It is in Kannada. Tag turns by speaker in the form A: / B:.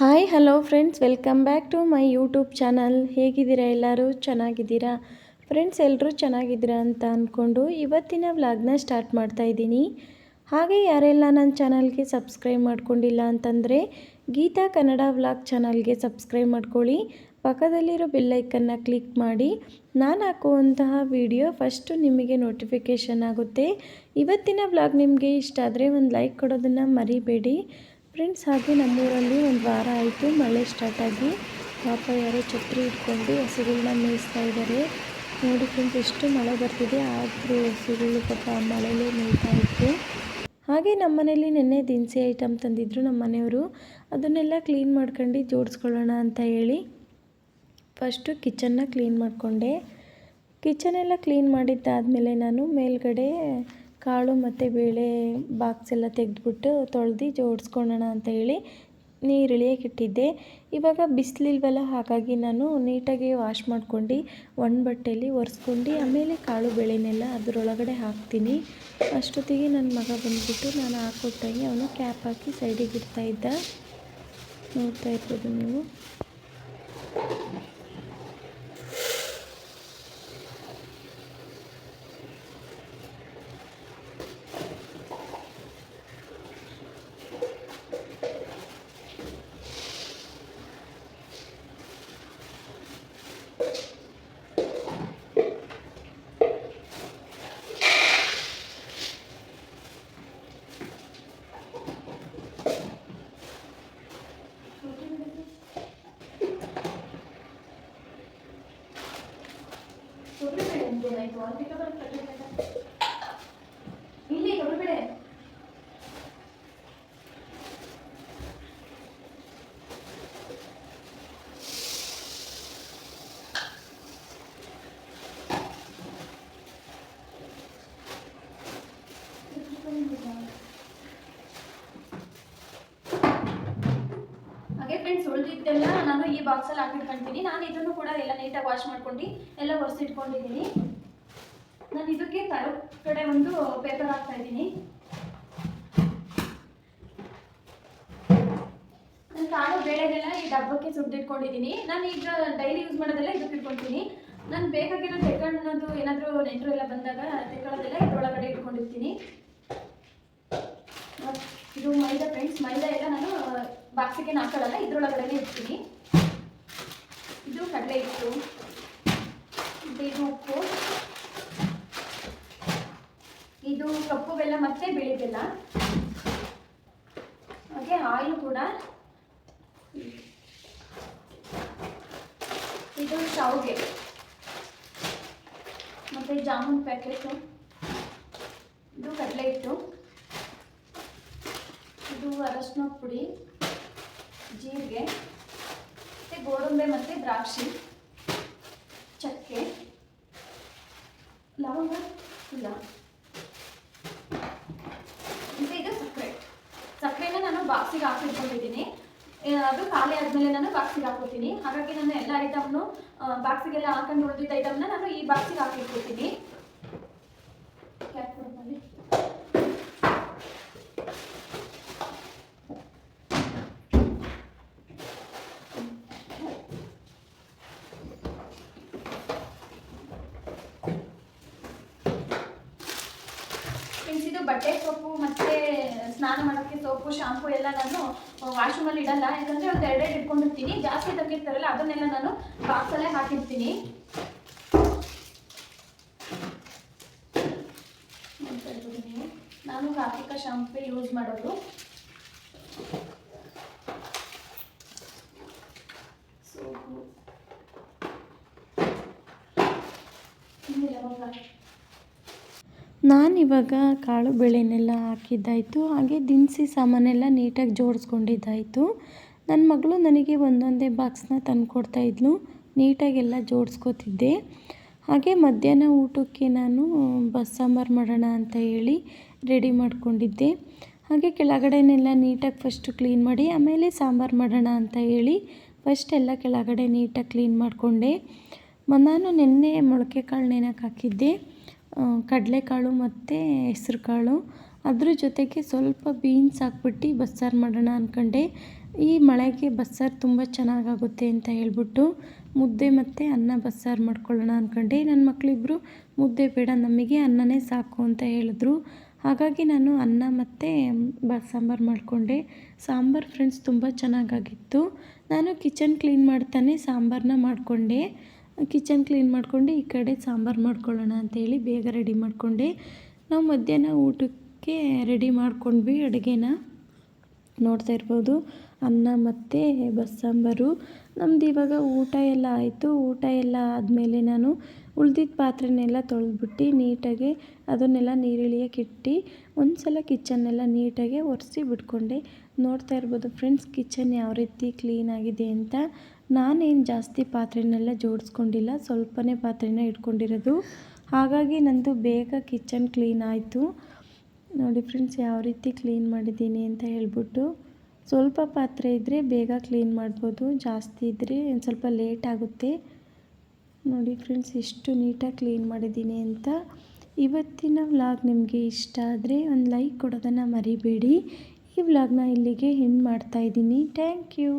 A: Hi, hello friends, welcome back to my YouTube channel. ಹೇಗಿದ್ದೀರಾ ಎಲ್ಲರೂ? ಚೆನ್ನಾಗಿದ್ದೀರಾ? ಫ್ರೆಂಡ್ಸ್, ಎಲ್ಲರೂ ಚೆನ್ನಾಗಿದ್ದೀರಾ ಅಂತ ಅಂದ್ಕೊಂಡು ಇವತ್ತಿನ ವ್ಲಾಗ್ನ ಸ್ಟಾರ್ಟ್ ಮಾಡ್ತಾ ಇದ್ದೀನಿ. ಹಾಗೆ ಯಾರೆಲ್ಲ ನನ್ನ ಚಾನಲ್ಗೆ ಸಬ್ಸ್ಕ್ರೈಬ್ ಮಾಡ್ಕೊಂಡಿಲ್ಲ ಅಂತಂದರೆ ಗೀತಾ ಕನ್ನಡ ವ್ಲಾಗ್ ಚಾನಲ್ಗೆ ಸಬ್ಸ್ಕ್ರೈಬ್ ಮಾಡ್ಕೊಳ್ಳಿ. ಪಕ್ಕದಲ್ಲಿರೋ ಬೆಲ್ಲೈಕನ್ನು ಕ್ಲಿಕ್ ಮಾಡಿ. ನಾನು ಹಾಕುವಂತಹ ವಿಡಿಯೋ ಫಸ್ಟು ನಿಮಗೆ ನೋಟಿಫಿಕೇಷನ್ ಆಗುತ್ತೆ. ಇವತ್ತಿನ ವ್ಲಾಗ್ ನಿಮಗೆ ಇಷ್ಟ ಆದರೆ ಒಂದು ಲೈಕ್ ಕೊಡೋದನ್ನು ಮರಿಬೇಡಿ. ಫ್ರೆಂಡ್ಸ್, ಹಾಗೆ ನಮ್ಮೂರಲ್ಲಿ ಒಂದು ವಾರ ಆಯಿತು. ಮಳೆ ಸ್ಟಾರ್ಟಾಗಿ ಪಾಪ ಯಾರೋ ಛತ್ರಿ ಇಟ್ಕೊಂಡು ಹಸುಗಳನ್ನ ಮೇಯಿಸ್ತಾ ಇದ್ದಾರೆ ನೋಡಿ ಫ್ರೆಂಡ್ಸ್ ಎಷ್ಟು ಮಳೆ ಬರ್ತಿದೆ. ಆದರೂ ಹಸುಗಳು ಪಾಪ ಮಳೆಯಲ್ಲೇ ಮೇಯ್ತಾ ಇತ್ತು. ಹಾಗೆ ನಮ್ಮ ಮನೇಲಿ ನೆನ್ನೆ ದಿನಸಿ ಐಟಮ್ ತಂದಿದ್ರು ನಮ್ಮ ಮನೆಯವರು. ಅದನ್ನೆಲ್ಲ ಕ್ಲೀನ್ ಮಾಡ್ಕೊಂಡು ಜೋಡಿಸ್ಕೊಳ್ಳೋಣ ಅಂತ ಹೇಳಿ ಫಸ್ಟು ಕಿಚನ್ನ ಕ್ಲೀನ್ ಮಾಡಿಕೊಂಡೆ. ಕಿಚನೆಲ್ಲ ಕ್ಲೀನ್ ಮಾಡಿದ್ದಾದಮೇಲೆ ನಾನು ಮೇಲ್ಗಡೆ ಕಾಳು ಮತ್ತು ಬೇಳೆ ಬಾಕ್ಸ್ ಎಲ್ಲ ತೆಗೆದ್ಬಿಟ್ಟು ತೊಳೆದು ಜೋಡಿಸ್ಕೊಳ್ಳೋಣ ಅಂತ ಹೇಳಿ ನೀರು ಇಳಿಯೋಕೆ ಇಟ್ಟಿದ್ದೆ. ಇವಾಗ ಬಿಸಿಲಿಲ್ವಲ್ಲ, ಹಾಗಾಗಿ ನಾನು ನೀಟಾಗಿ ವಾಶ್ ಮಾಡ್ಕೊಂಡು ಒಣ ಬಟ್ಟೆಯಲ್ಲಿ ಒರೆಸ್ಕೊಂಡು ಆಮೇಲೆ ಕಾಳು ಬೆಳೆನೆಲ್ಲ ಅದರೊಳಗಡೆ ಹಾಕ್ತೀನಿ. ಅಷ್ಟೊತ್ತಿಗೆ ನನ್ನ ಮಗ ಬಂದುಬಿಟ್ಟು ನಾನು ಹಾಕೊಟ್ಟಂಗೆ ಅವನು ಕ್ಯಾಪ್ ಹಾಕಿ ಸೈಡಿಗೆ ಇದ್ದ. ನೋಡ್ತಾ ಇರ್ಬೋದು ನೀವು.
B: ಇಲ್ಲಿ ಹೊರಗಡೆ ಉಳಿದಿದ್ದೆಲ್ಲ ನಾನು ಈ ಬಾಕ್ಸಲ್ಲಿ ಹಾಕಿಟ್ಕೊಳ್ತೀನಿ ನಾನು ಇದನ್ನು ಕೂಡ ಎಲ್ಲ ನೀಟಾಗಿ ವಾಶ್ ಮಾಡ್ಕೊಂಡು, ಎಲ್ಲ ಒರೆಸಿಟ್ಕೊಂಡಿದ್ದೀನಿ. ನಾನು ಇದಕ್ಕೆ ತರ ಕಡೆ ಒಂದು ಪೇಪರ್ ಹಾಕ್ತಾ ಇದ್ದೀನಿ. ನಾನು ಕಾಳು ಬೇಳೆಗೆಲ್ಲ ಈ ಡಬ್ಬಕ್ಕೆ ಸುಡ್ದಿಟ್ಕೊಂಡಿದ್ದೀನಿ. ನಾನು ಈಗ ಡೈಲಿ ಯೂಸ್ ಮಾಡೋದೆಲ್ಲ ಇದಕ್ಕೆ ಇಟ್ಕೊಳ್ತೀನಿ. ನಾನು ಬೇಕಾಗಿರೋ ತೆಕ್ಕಣ್ಣದು ಏನಾದರೂ ನೆಂಟರು ಎಲ್ಲ ಬಂದಾಗ ತೆಕ್ಕೊಳ್ಳೋದೆಲ್ಲ ಇದ್ರೊಳಗಡೆ ಇಟ್ಕೊಂಡಿರ್ತೀನಿ. ಇದು ಮೈದಾ ಫ್ರೆಂಡ್ಸ್ ಮೈದಾ ಎಲ್ಲ ನಾನು ಬಾಕ್ಸಿಗೆ ಹಾಕೊಳ್ಳಲ್ಲ ಇದ್ರೊಳಗಡೆ ಇಡ್ತೀನಿ. ಇದು ಕಡಲೆ ಮತ್ತೆ ಇದು ಉಪ್ಪು ಇದು ಕಪ್ಪು ಬೆಲ್ಲ ಮತ್ತೆ ಬಿಳಿ ಬೆಲ್ಲ ಹಾಗೆ ಆಯಿಲ್ ಕೂಡ. ಇದು ಶಾವಿಗೆ ಮತ್ತೆ ಜಾಮೂನ್ ಪ್ಯಾಕೆಟು ಇದು ಕಡಲೆ ಹಿಟ್ಟು. ಇದು ಅರಶಿನ ಪುಡಿ, ಜೀರಿಗೆ, ಮತ್ತು ಗೋಡಂಬೆ ಮತ್ತು ದ್ರಾಕ್ಷಿ, ಚಕ್ಕೆ. ಲವಂಗ ಇಲ್ಲ ಮತ್ತು ಇದು ಸಕ್ಕರೆ ಸಕ್ಕರೆನ ನಾನು ಬಾಕ್ಸಿಗೆ ಹಾಕಿಟ್ಕೊಂಡಿದ್ದೀನಿ ಅದು ಖಾಲಿ ಆದಮೇಲೆ ನಾನು ಬಾಕ್ಸಿಗೆ ಹಾಕೋತೀನಿ ಹಾಗಾಗಿ ನಾನು ಎಲ್ಲ ಐಟಮ್ನು ಬಾಕ್ಸಿಗೆಲ್ಲ ಹಾಕೊಂಡು ಉಳಿದಿದ್ದ ಐಟಮ್ನ ನಾನು ಈ ಬಾಕ್ಸಿಗೆ ಹಾಕಿಟ್ಕೊತೀನಿ ಬಟ್ಟೆ ಸೋಪು ಮತ್ತೆ ಸ್ನಾನ ಮಾಡೋಕ್ಕೆ ಸೋಪು ಶಾಂಪು ಎಲ್ಲ ನಾನು ವಾಶ್ರೂಮಲ್ಲಿ ಇಡಲ್ಲ. ಯಾಕಂದರೆ ಒಂದು ಎರಡೆರಡು ಇಟ್ಕೊಂಡಿರ್ತೀನಿ. ಜಾಸ್ತಿ ತಂದಿರ್ತಾರಲ್ಲ ಅದನ್ನೆಲ್ಲ ನಾನು ಹಾಕಿರ್ತೀನಿ. ನೋಡ್ತಾ ಇರ್ಬೋದು ನೀವು. ನಾನು ಕಾರ್ತಿಕ ಶಾಂಪು ಯೂಸ್ ಮಾಡೋದು. ಸೋಪು.
A: ನಾನಿವಾಗ ಕಾಳು ಬೇಳೆನೆಲ್ಲ ಹಾಕಿದ್ದಾಯಿತು, ಹಾಗೆ ದಿನಸಿ ಸಾಮಾನೆಲ್ಲ ನೀಟಾಗಿ ಜೋಡಿಸ್ಕೊಂಡಿದ್ದಾಯಿತು. ನನ್ನ ಮಗಳು ನನಗೆ ಒಂದೊಂದೇ ಬಾಕ್ಸ್ನ ತಂದು ಇದ್ಲು, ನೀಟಾಗೆಲ್ಲ ಜೋಡಿಸ್ಕೋತಿದ್ದೆ. ಹಾಗೆ ಮಧ್ಯಾಹ್ನ ಊಟಕ್ಕೆ ನಾನು ಬಸ್ಸಾಂಬಾರು ಮಾಡೋಣ ಅಂತ ಹೇಳಿ ರೆಡಿ ಮಾಡ್ಕೊಂಡಿದ್ದೆ. ಹಾಗೆ ಕೆಳಗಡೆನೆಲ್ಲ ನೀಟಾಗಿ ಫಸ್ಟು ಕ್ಲೀನ್ ಮಾಡಿ, ಆಮೇಲೆ ಸಾಂಬಾರು ಮಾಡೋಣ ಅಂತ ಹೇಳಿ ಫಸ್ಟ್ ಎಲ್ಲ ಕೆಳಗಡೆ ನೀಟಾಗಿ ಕ್ಲೀನ್ ಮಾಡಿಕೊಂಡೆ. ನಾನು ನಿನ್ನೆ ಮೊಳಕೆ ಕಾಳು ನೆನಕ್ಕೆ ಹಾಕಿದ್ದೆ. ಕಡಲೆಕಾಳು ಮತ್ತು ಹೆಸ್ರು ಕಾಳು ಅದ್ರ ಜೊತೆಗೆ ಸ್ವಲ್ಪ ಬೀನ್ಸ್ ಹಾಕ್ಬಿಟ್ಟು ಬಸ್ಸಾರು ಮಾಡೋಣ ಅಂದ್ಕೊಂಡೆ ಈ ಮಳೆಗೆ ಬಸ್ಸಾರು ತುಂಬ ಚೆನ್ನಾಗಾಗುತ್ತೆ ಅಂತ ಹೇಳ್ಬಿಟ್ಟು ಮುದ್ದೆ ಮತ್ತು ಅನ್ನ ಬಸ್ಸಾರು ಮಾಡ್ಕೊಳ್ಳೋಣ ಅಂದ್ಕೊಂಡೆ ನನ್ನ ಮಕ್ಕಳಿಬ್ಬರು ಮುದ್ದೆ ಬೇಡ, ನಮಗೆ ಅನ್ನನೇ ಸಾಕು ಅಂತ ಹೇಳಿದ್ರು. ಹಾಗಾಗಿ ನಾನು ಅನ್ನ ಮತ್ತು ಸಾಂಬಾರು ಮಾಡಿಕೊಂಡೆ. ಸಾಂಬಾರು ಫ್ರೆಂಡ್ಸ್ ತುಂಬ ಚೆನ್ನಾಗಾಗಿತ್ತು. ನಾನು ಕಿಚನ್ ಕ್ಲೀನ್ ಮಾಡ್ತಾನೆ ಸಾಂಬಾರನ್ನ ಮಾಡಿಕೊಂಡೆ. ಕಿಚನ್ ಕ್ಲೀನ್ ಮಾಡ್ಕೊಂಡು ಈ ಕಡೆ ಸಾಂಬಾರು ಮಾಡ್ಕೊಳ್ಳೋಣ ಅಂಥೇಳಿ ಬೇಗ ರೆಡಿ ಮಾಡಿಕೊಂಡೆ. ನಾವು ಮಧ್ಯಾಹ್ನ ಊಟಕ್ಕೆ ರೆಡಿ ಮಾಡ್ಕೊಂಡ್ವಿ ಅಡುಗೆನ. ನೋಡ್ತಾ ಇರ್ಬೋದು, ಅನ್ನ ಮತ್ತು ಬಸ್ಸಾಂಬಾರು. ನಮ್ದು ಇವಾಗ ಊಟ ಎಲ್ಲ ಆಯಿತು. ಊಟ ಎಲ್ಲ ಆದಮೇಲೆ ನಾನು ಉಳ್ದಿದ್ದ ಪಾತ್ರೆನೆಲ್ಲ ತೊಳೆದ್ಬಿಟ್ಟು ನೀಟಾಗಿ ಅದನ್ನೆಲ್ಲ ನೀರಿಳಿಯೋಕೆ ಇಟ್ಟು ಒಂದು ಸಲ ಕಿಚನ್ನೆಲ್ಲ ನೀಟಾಗಿ ಒರೆಸಿ ಬಿಟ್ಕೊಂಡೆ. ನೋಡ್ತಾ ಇರ್ಬೋದು, ಫ್ರೆಂಡ್ಸ್, ಕಿಚನ್ ಯಾವ ರೀತಿ ಕ್ಲೀನಾಗಿದೆ ಅಂತ. ನಾನೇನು ಜಾಸ್ತಿ ಪಾತ್ರೆನೆಲ್ಲ ಜೋಡಿಸ್ಕೊಂಡಿಲ್ಲ, ಸ್ವಲ್ಪನೇ ಪಾತ್ರೆನ ಇಟ್ಕೊಂಡಿರೋದು. ಹಾಗಾಗಿ ನಂದು ಬೇಗ ಕಿಚನ್ ಕ್ಲೀನ್ ಆಯಿತು. ನೋಡಿ ಫ್ರೆಂಡ್ಸ್, ಯಾವ ರೀತಿ ಕ್ಲೀನ್ ಮಾಡಿದ್ದೀನಿ ಅಂತ ಹೇಳ್ಬಿಟ್ಟು ಸ್ವಲ್ಪ ಪಾತ್ರೆ ಇದ್ದರೆ ಬೇಗ ಕ್ಲೀನ್ ಮಾಡ್ಬೋದು. ಜಾಸ್ತಿ ಇದ್ದರೆ ಒಂದು ಸ್ವಲ್ಪ ಲೇಟ್ ಆಗುತ್ತೆ. ನೋಡಿ ಫ್ರೆಂಡ್ಸ್ ಎಷ್ಟು ನೀಟಾಗಿ ಕ್ಲೀನ್ ಮಾಡಿದ್ದೀನಿ ಅಂತ. ಇವತ್ತಿನ ವ್ಲಾಗ್ ನಿಮಗೆ ಇಷ್ಟ ಆದರೆ ಒಂದು ಲೈಕ್ ಕೊಡೋದನ್ನು ಮರಿಬೇಡಿ. ಈ ವ್ಲಾಗ್ನ ಇಲ್ಲಿಗೆ ಎಂಡ್ ಮಾಡ್ತಾಯಿದ್ದೀನಿ ಥ್ಯಾಂಕ್ ಯು.